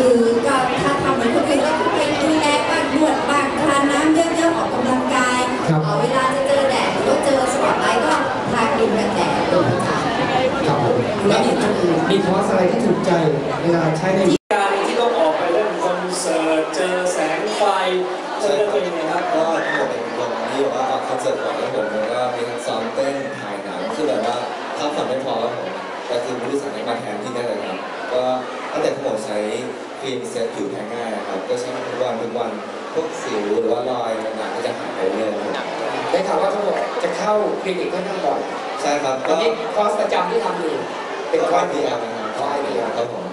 ค่ะคือก็ถ้าทำเหมือนคนอื่นก็ไปดูแลบ้างนวดบ้างทานน้ำเยอะๆออกกำลังกายครับ เอ่อเวลาจะเจอแดดหรือว่าเจอสปอตไลท์ก็ทาครีมกันแดดเป็นประจำ ครับผมแล้วมีมีคอร์สอะไรที่ถูกใจเวลาใช้ใน การที่ต้องออกไปเล่นคอนเสิร์ตเจอแสงไฟเจอเป็นยังไงครับ ก็ทั้งหมดเป็นคนที่แบบว่าออกคอนเสิร์ตก่อนแล้วผมแล้วก็มีทั้งซ้อมเต้นถ่ายหนังคือแบบว่าถ้าผ่อนไม่พอแล้วผมก็คือไม่รู้สั่งให้มาแทนที่ได้เลยครับ ก็ตั้งแต่ทั้งหมดใช้ ครีมเซตผิวแพ้ง่ายนะครับ ก็ใช้ทุกวันทุกวันพวกสิวหรือว่ารอยต่างๆก็จะหายไปเรื่อยๆครับได้ข่าวว่าทั้งหมดจะเข้าคลินิกค่อนข้างบ่อยใช่ครับตอก็นนี้คอร์สประจำที่ทำอยู่เป็นเป็นคคออร์ร์สสเดีที่ยวเอานะครับคอร์สเดียวครับผม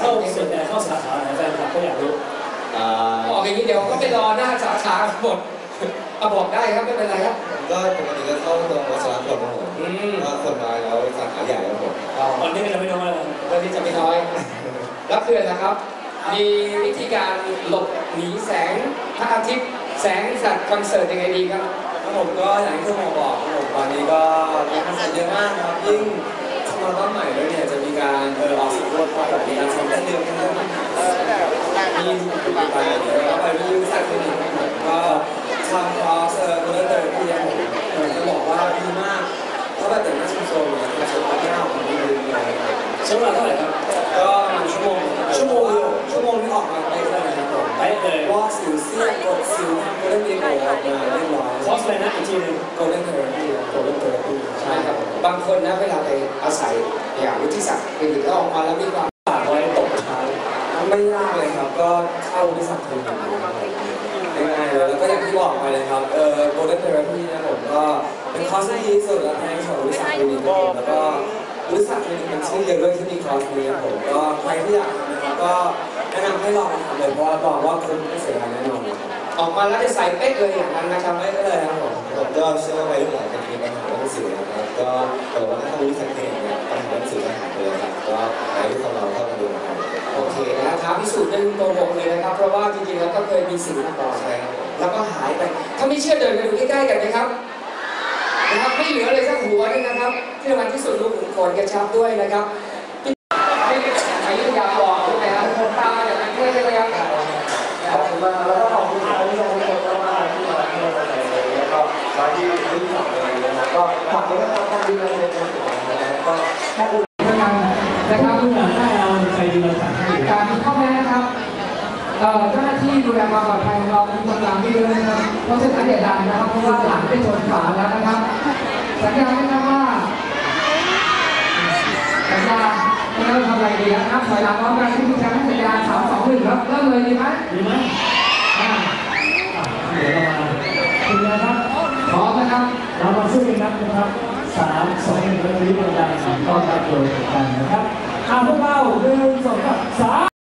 เข้าส่วนใหญ่เข้าสาขาไหนแฟนคลับก็อยากรู้อ่าบอกอย่างนี้เดี๋ยวก็ไปรอหน้าสาขาหมดเอาบอกได้ครับไม่เป็นไรครับก็ปกติก็เข้าตรงวัชรพลครับผมอืมก็คนน้อยแล้วสาขาใหญ่ครับผมเอาวันนี้เราไม่รู้อะไรเรื่องนี้จะไม่น้อยแล้วเพื่อนนะครับ มีวิธีการหลบหนีแสงพระอาทิตย์แสงสัตว์คอนเสิร์ตยังไงดีครับ ครับผมก็อย่างที่คุณหมบอกครับผมตอนนี้ก็มีคอนเสิร์ตเยอะมากนะครับยิ่งสมรรถใหม่ด้วยเนี่ยจะมีการเออออกสำรวจความแบบมีการซ้อมเต้นเร็วกันด้วยเออมีไปไปแล้วไปมีวิสัยคลินิกครับผมก็ทำคอร์สเออโมเดลเตอร์ที่ผมเออจะบอกว่าดีมากเพราะแบบแต่งหน้าชุมชนเนี่ยจะใช้ความยาวของมันดีเลยใช้เวลาเท่าไหร่ครับะครับผมไปเลย วอกสิวเสี้ยนกดสิวทำโมเดลเดียวออกมาเรียบร้อยคอสเลยนะอีกทีหนึง โกลเด้นเทอร์พี่โกลเด้นเทอร์พี่ใช่ครับบางคนนะเวลาไปอาศัยอย่างวิทยาศาสตร์คลินิกแล้วออกมาแล้วมีความฝากไว้ตกท้ายไม่ยากเลยครับ ก็เข้าบริษัทคลินิกง่ายๆเลยแล้วก็อย่างที่บอกไปเลยครับ เอ่อโกลเด้นเทอร์พี่นะผมก็เป็นคอร์สที่ดีที่สุดและแพงที่สุดของบริษัทคลินิกครับผมแล้วก็บริษัทคลินิกเป็นชื่อเดียวด้วยที่มีคอร์สนี้ครับผมก็ใครที่อยากทำนะครับก็ แนะนำให้ลองทำเลยเพราะว่าบอกว่าคุณไม่เสียดายแน่นอนครับออกมาแล้วจะใส่เป๊ะเลยอย่างนั้นนะครับไม่ก็เลยครับผมผมก็เชื่อว่าวัยรุ่นหลายคนมีปัญหาเรื่องสิวนะครับก็แต่ว่าถ้ารู้สังเกตเนี่ยปัญหาเรื่องสิวจะหายไปเลยครับก็ให้ทุกคนเราเข้ามาดูนะครับโอเคนะท้าพิสูจน์เรื่องโกหกเลยนะครับ เพราะว่าจริงๆแล้วก็เคยมีสิวมาก่อนใช่ครับผมแล้วก็หายไปถ้าไม่เชื่อเดินไปดูใกล้ๆกันนะครับนะครับไม่เหลือเลยสักหัวนึงนะครับ ที่สำคัญที่สุดลูกขุนขนกระชับด้วยนะครับไม่อายุยาวบอกใช่ไหมครับคนตาอย่างนั้นด้วยใช่ไหมครับ ขอบ คุณมากแล้วก็ขอบคุณทางผู้ชมทุกคนมากที่มาให้กำลังใจแล้วก็มาที่รุ่นสองเลยนะครับก็ฝากไว้นะครับทางดีเลยนะครับก็ขอบคุณนะครับนะครับทุกอย่างได้เอาใครดีเราสั่งให้การมีข้อแม้นะครับเอ่อเจ้าหน้าที่ดูแลความปลอดภัยของเรามีกำลังไม่เยอะนะครับเพราะฉะนั้นอย่าดันนะครับเพราะว่าหลังได้ชนฝาแล้วนะครับสัญญาไหมครับว่า สัญญาเริ่มทำ อะไรดีนะครับถอยหลังพร้อมกันที่คุณจะให้สัญญาสามสองหนึ่งครับเริ่มเลยดีไหมดีไหมอ่าเดี๋ยวเรามาคุณนะครับพร้อมนะครับเรามาสู้กันนับนะครับสามสองหนึ่งแล้วรีบดังๆต้อนรับโดยกันนะครับอ่าพวกเราหนึ่งสองสาม